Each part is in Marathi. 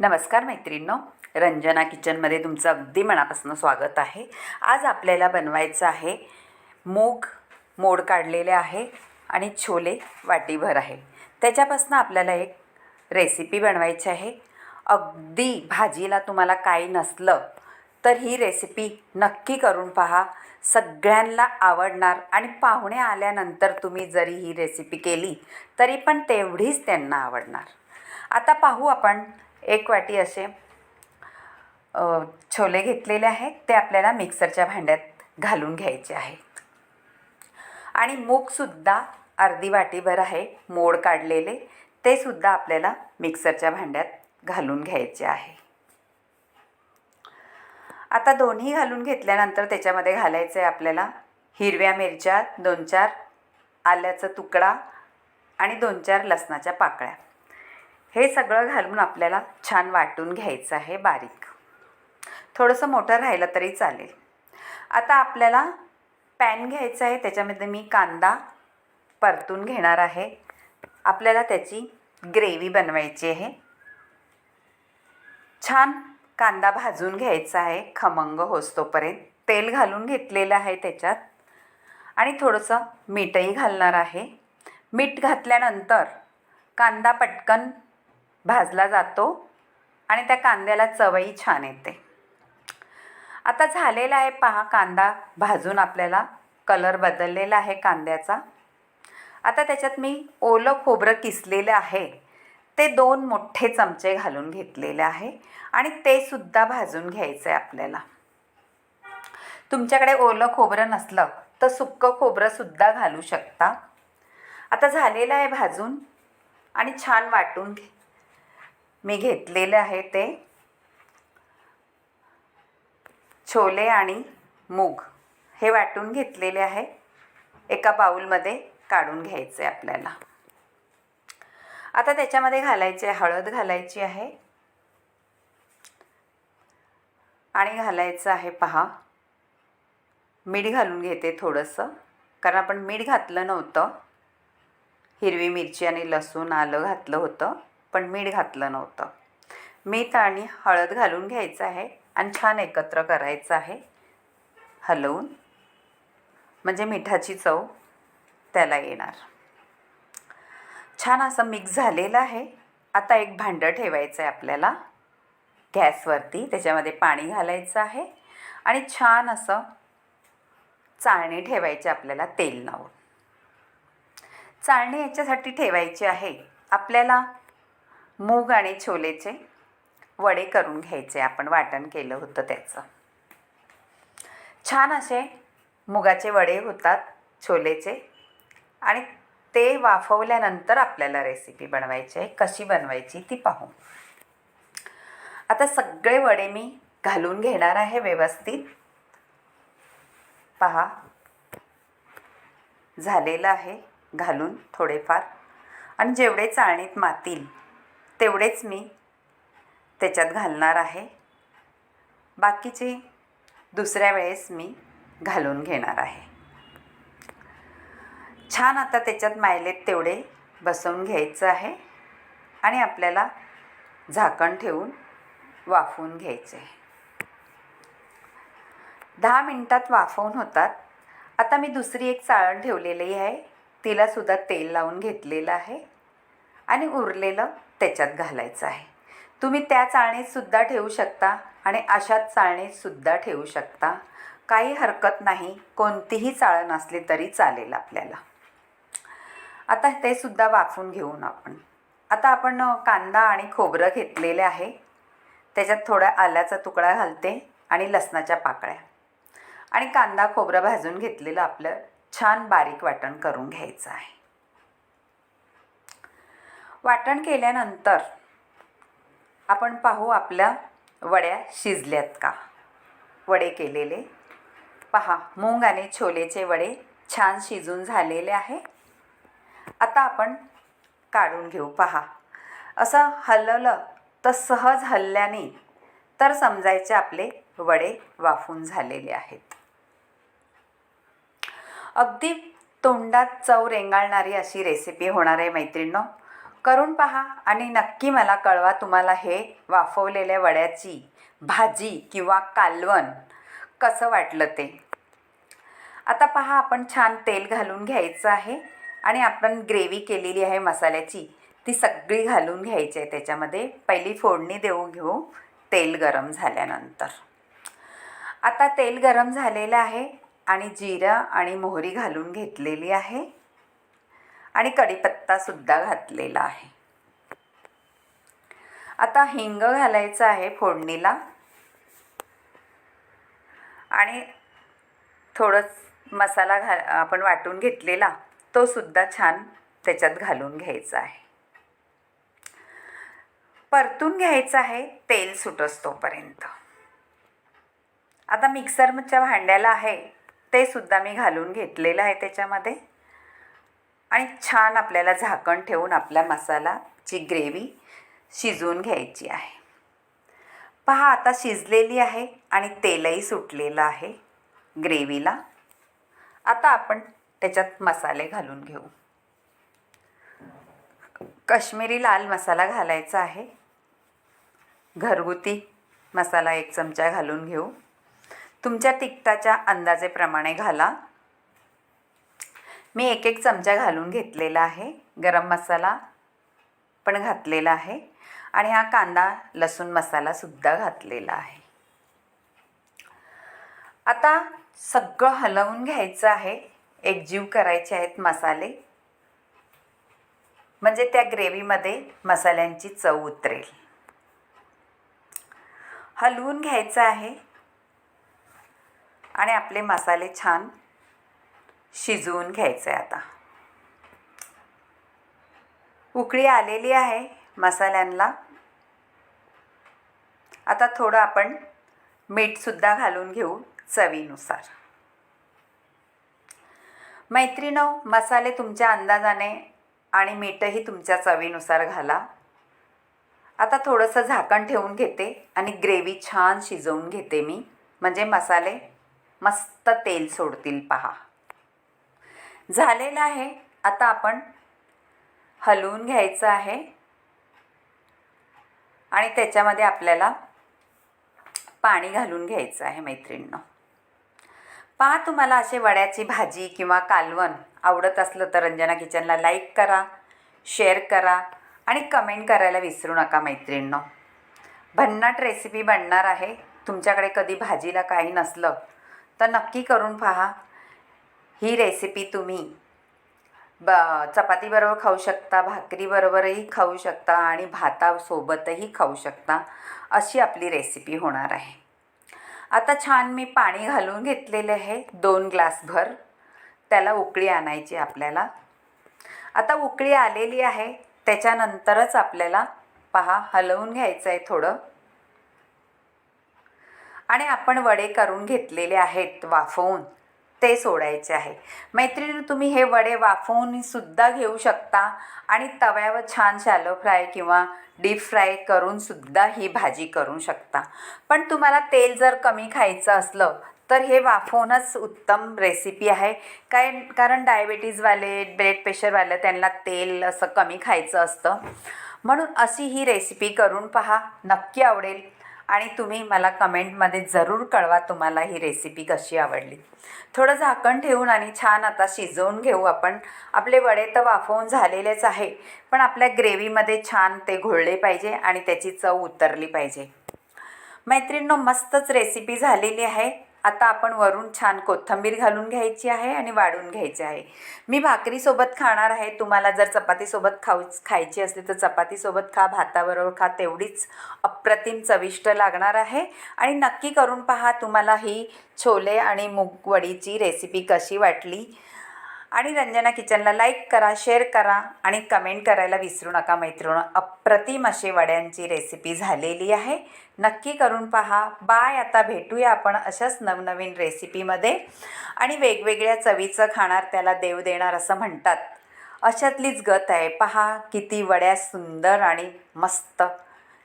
नमस्कार मैत्रिणींनो. रंजना किचनमध्ये तुमचं अगदी मनापासून स्वागत आहे. आज आपल्याला बनवायचं आहे मूग मोड काढलेले आहे आणि छोले वाटीभर आहे. त्याच्यापासून आपल्याला एक रेसिपी बनवायची आहे. अगदी भाजीला तुम्हाला काही नसलं तर ही रेसिपी नक्की करून पहा. सगळ्यांना आवडणार आणि पाहुणे आल्यानंतर तुम्ही जरी ही रेसिपी केली तरी पण तेवढीच त्यांना आवडणार. आता पाहू आपण एक वाटी असे छोले घेतलेले आहेत. ते आपल्याला मिक्सरच्या भांड्यात घालून घ्यायचे आहेत आणि मूगसुद्धा अर्धी वाटीभर आहे मोड काढलेले. ते सुद्धा आपल्याला मिक्सरच्या भांड्यात घालून घ्यायचे आहे. आता दोन्ही घालून घेतल्यानंतर त्याच्यामध्ये घालायचं आहे आपल्याला हिरव्या मिरच्या दोन चार आल्याचा तुकडा आणि दोन चार लसणाच्या पाकळ्या. हे सगळं घालून आपल्याला छान वाटून घ्यायचं आहे बारीक. थोडंसं मोठं राहिलं तरी चालेल. आता आपल्याला पॅन घ्यायचं आहे त्याच्यामध्ये मी कांदा परतून घेणार आहे. आपल्याला त्याची ग्रेव्ही बनवायची आहे. छान कांदा भाजून घ्यायचा आहे खमंग होस्तोपर्यंत. तेल घालून घेतलेलं आहे त्याच्यात. आणि थोडंसं मीठही घालणार आहे. मीठ घातल्यानंतर कांदा पटकन भाजला जातो आणि त्या कांद्याला चवही छान येते. आता झालेला आहे पहा कांदा भाजून आपल्याला कलर बदललेला आहे कांद्याचा. आता त्याच्यात मी ओलं खोबरं किसलेलं आहे. ते दोन मोठे चमचे घालून घेतलेले आहे आणि ते सुद्धा भाजून घ्यायचं आहे आपल्याला. तुमच्याकडे ओलं खोबरं नसलं तर सुक्कं खोबरंसुद्धा घालू शकता. आता झालेलं आहे भाजून आणि छान वाटून घे मी घेतलेले आहे ते छोले आणि मूग. हे वाटून घेतलेले आहे. एका बाऊलमध्ये काढून घ्यायचे आपल्याला. आता त्याच्यामध्ये घालायचे हळद घालायची आहे. आणि घालायचं आहे पहा. मीठ घालून घेते थोडंसं. कारण आपण मीठ घातलं नव्हतं. हिरवी मिरची आणि लसूण आलं घातलं होतं. पण मीठ घातलं नव्हतं. मीठ आणि हळद घालून घ्यायचं आहे आणि छान एकत्र करायचं आहे. हलवून. म्हणजे मिठाची चव त्याला येणार. छान असं मिक्स झालेलं आहे. आता एक भांडं ठेवायचं आहे आपल्याला. गॅसवरती त्याच्यामध्ये पाणी घालायचं आहे. आणि छान असं चाळणी ठेवायची आपल्याला तेल लावून चाळणी याच्यासाठी ठेवायची आहे. आपल्याला मूग आणि छोलेचे वडे करून घ्यायचे. आपण वाटण केलं होतं त्याचं. छान असे मुगाचे वडे होतात छोलेचे. आणि ते वाफवल्यानंतर आपल्याला रेसिपी बनवायची आहे. कशी बनवायची ती पाहू. आता सगळे वडे मी घालून घेणार आहे व्यवस्थित. पहा. झालेलं आहे. घालून थोडेफार. आणि जेवढे चाळणीत मातील तेवढेच मी त्याच्यात घालणार आहे. बाकीचे दुसऱ्या वेळेस मी घालून घेणार आहे. छान आता त्याच्यात मायलेत तेवढे बसवून घ्यायचं आहे आणि आपल्याला झाकण ठेवून वाफवून घ्यायचे. आहे दहा मिनटात वाफवून होतात. आता मी दुसरी एक चाळण ठेवलेली आहे. तिलासुद्धा तेल लावून घेतलेलं आहे. आणि उरलेलं त्याच्यात घालायचं आहे. तुम्ही त्या चाळणीतसुद्धा ठेवू शकता आणि अशाच चाळणीतसुद्धा ठेवू शकता. काही हरकत नाही कोणतीही चाळण असली तरी चालेल आपल्याला. आता ते सुद्धा वाफून घेऊन आपण. आता आपण कांदा आणि खोबरं घेतलेले आहे. त्याच्यात थोडा आल्याचा तुकडा घालते आणि लसणाच्या पाकळ्या. आणि कांदा खोबरं भाजून घेतलेलं आपलं छान बारीक वाटण करून घ्यायचं आहे. वाटण केल्यानंतर आपण पाहू आपल्या वड्या शिजल्यात का? वडे केलेले. पहा मूग आणि छोलेचे वडे छान शिजून झालेले आहे. आता आपण काढून घेऊ. पहा असं हलवलं तर सहज हलल्याने तर समजायचे आपले वडे वाफून झालेले आहेत. अगदी तोंडात चव रेंगाळणारी अशी रेसिपी होणार आहे मैत्रिणींनो. करून पहा आणि नक्की मला कळवा तुम्हाला हे वाफवलेल्या वड्याची भाजी किंवा कालवण कसं वाटलं ते. आता पहा आपण छान तेल घालून घ्यायचं आहे आणि आपण ग्रेव्ही केलेली आहे मसाल्याची. ती सगळी घालून घ्यायची आहे त्याच्यामध्ये. पहिली फोडणी देऊ घेऊ तेल गरम झाल्यानंतर. आता तेल गरम झालेलं आहे आणि जिरं आणि मोहरी घालून घेतलेली आहे. आणि कढीपत्तासुद्धा घातलेला आहे. आता हिंग घालायचं आहे फोडणीला. आणि थोडं मसाला घा आपण वाटून घेतलेला तो सुद्धा छान त्याच्यात घालून घ्यायचा आहे. परतून घ्यायचं आहे तेल सुटस तोपर्यंत आता मिक्सरच्या भांड्याला आहे ते सुद्धा मी घालून घेतलेलं आहे त्याच्यामध्ये. आणि छान आपल्याला झाकण ठेवून आपल्या मसालाची ग्रेव्ही शिजवून घ्यायची आहे. पहा आता शिजलेली आहे आणि तेलही सुटलेलं आहे ग्रेव्हीला. आता आपण त्याच्यात मसाले घालून घेऊ. काश्मीरी लाल मसाला घालायचा आहे. घरगुती मसाला एक चमचा घालून घेऊ. तुमच्या तिखटाच्या अंदाजेप्रमाणे घाला. मी एक एक चमचा घालून घेतलेला आहे. गरम मसाला पण घातलेला आहे. आणि हा कांदा लसूण मसालासुद्धा घातलेला आहे. आता सगळं हलवून घ्यायचं आहे. एकजीव करायचे आहेत मसाले. म्हणजे त्या ग्रेव्हीमध्ये मसाल्यांची चव उतरेल. हलवून घ्यायचं आहे. आणि आपले मसाले छान शिजवून घ्यायचं आहे आता. उकळी आलेली आहे मसाल्यांना आता थोडं आपण मीठसुद्धा घालून घेऊ चवीनुसार. मैत्रिणो मसाले तुमच्या अंदाजाने आणि मीठही तुमच्या चवीनुसार घाला. आता थोडंसं झाकण ठेवून घेते आणि ग्रेव्ही छान शिजवून घेते मी. म्हणजे मसाले मस्त तेल सोडतील पहा. झालेलं आहे. आता आपण हलवून घ्यायचं आहे. आणि त्याच्यामध्ये आपल्याला पाणी घालून घ्यायचं आहे मैत्रिणींनो. पहा तुम्हाला असे वड्याची भाजी किंवा कालवण आवडत असलं तर रंजना किचनला लाईक करा शेअर करा आणि कमेंट करायला विसरू नका मैत्रिणींनो. भन्नाट रेसिपी बनणार आहे. तुमच्याकडे कधी भाजीला काही नसलं तर नक्की करून पहा. ही रेसिपी तुम्ही. ब चपातीबरोबर खाऊ शकता भाकरीबरोबरही खाऊ शकता आणि भातासोबतही खाऊ शकता अशी आपली रेसिपी होणार आहे. आता छान मी पाणी घालून घेतलेले आहे दोन ग्लासभर. त्याला उकळी आणायची आपल्याला. आता उकळी आलेली आहे त्याच्यानंतरच आपल्याला पहा हलवून घ्यायचं आहे थोडं. आणि आपण वडे करून घेतलेले आहेत वाफवून. ते सोडायचे आहे. मैत्रिणी तुम्ही हे वडे वाफवून सुद्धा घेऊ शकता आणि तव्यावर छान शॅलो फ्राय किंवा डीप फ्राय करून सुद्धा ही भाजी करू शकता. पण तुम्हाला तेल जर कमी खायचं असलं तर हे वाफवूनच उत्तम रेसिपी आहे. काय कारण डायबेटीजवाले ब्लड प्रेशरवाले त्यांना तेल असं कमी खायचं असतं. म्हणून अशी ही रेसिपी करून पहा. नक्की आवडेल. आणि तुम्ही मला कमेंटमध्ये जरूर कळवा तुम्हाला ही रेसिपी कशी आवडली. थोडं झाकण ठेवून आणि छान आता शिजवून घेऊ आपण. आपले वडे तर वाफवून झालेलेच आहे पण आपल्या ग्रेव्हीमध्ये छान ते घोळले पाहिजे आणि त्याची चव उतरली पाहिजे. मैत्रिणींनो मस्तच रेसिपी झालेली आहे. आता आपण वरून छान कोथिंबीर घालून घ्यायची आहे आणि वाढून घ्यायची आहे. मी भाकरीसोबत खाणार आहे. तुम्हाला जर चपातीसोबत खाऊ खायची असली तर चपातीसोबत खा भाताबरोबर खा. तेवढीच अप्रतिम चविष्ट लागणार आहे. आणि नक्की करून पहा तुम्हाला ही छोले आणि मूगवडीची रेसिपी कशी वाटली. आणि रंजना किचनला लाईक करा शेअर करा आणि कमेंट करायला विसरू नका मैत्रिणी अप्रतिम अशी वड्यांची रेसिपी झालेली आहे. नक्की करून पहा. बाय. आता भेटूया आपण अशाच नवनवीन रेसिपीमध्ये. आणि वेगवेगळ्या चवीचं खाणार त्याला देव देणार असं म्हणतात. अशातलीच गत आहे. पहा किती वड्या सुंदर आणि मस्त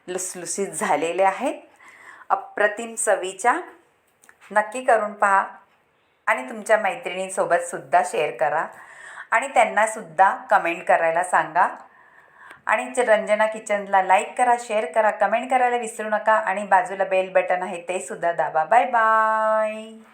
लुसलुसीत झालेल्या आहेत. अप्रतिम चवीच्या. नक्की करून पहा. आणि तुमच्या मैत्रिणींसोबतसुद्धा शेअर करा. आणि त्यांनासुद्धा कमेंट करायला सांगा. आणि रंजना किचनला लाईक करा शेअर करा कमेंट करायला विसरू नका. आणि बाजूला बेल बटन आहे ते सुद्धा दाबा. Bye bye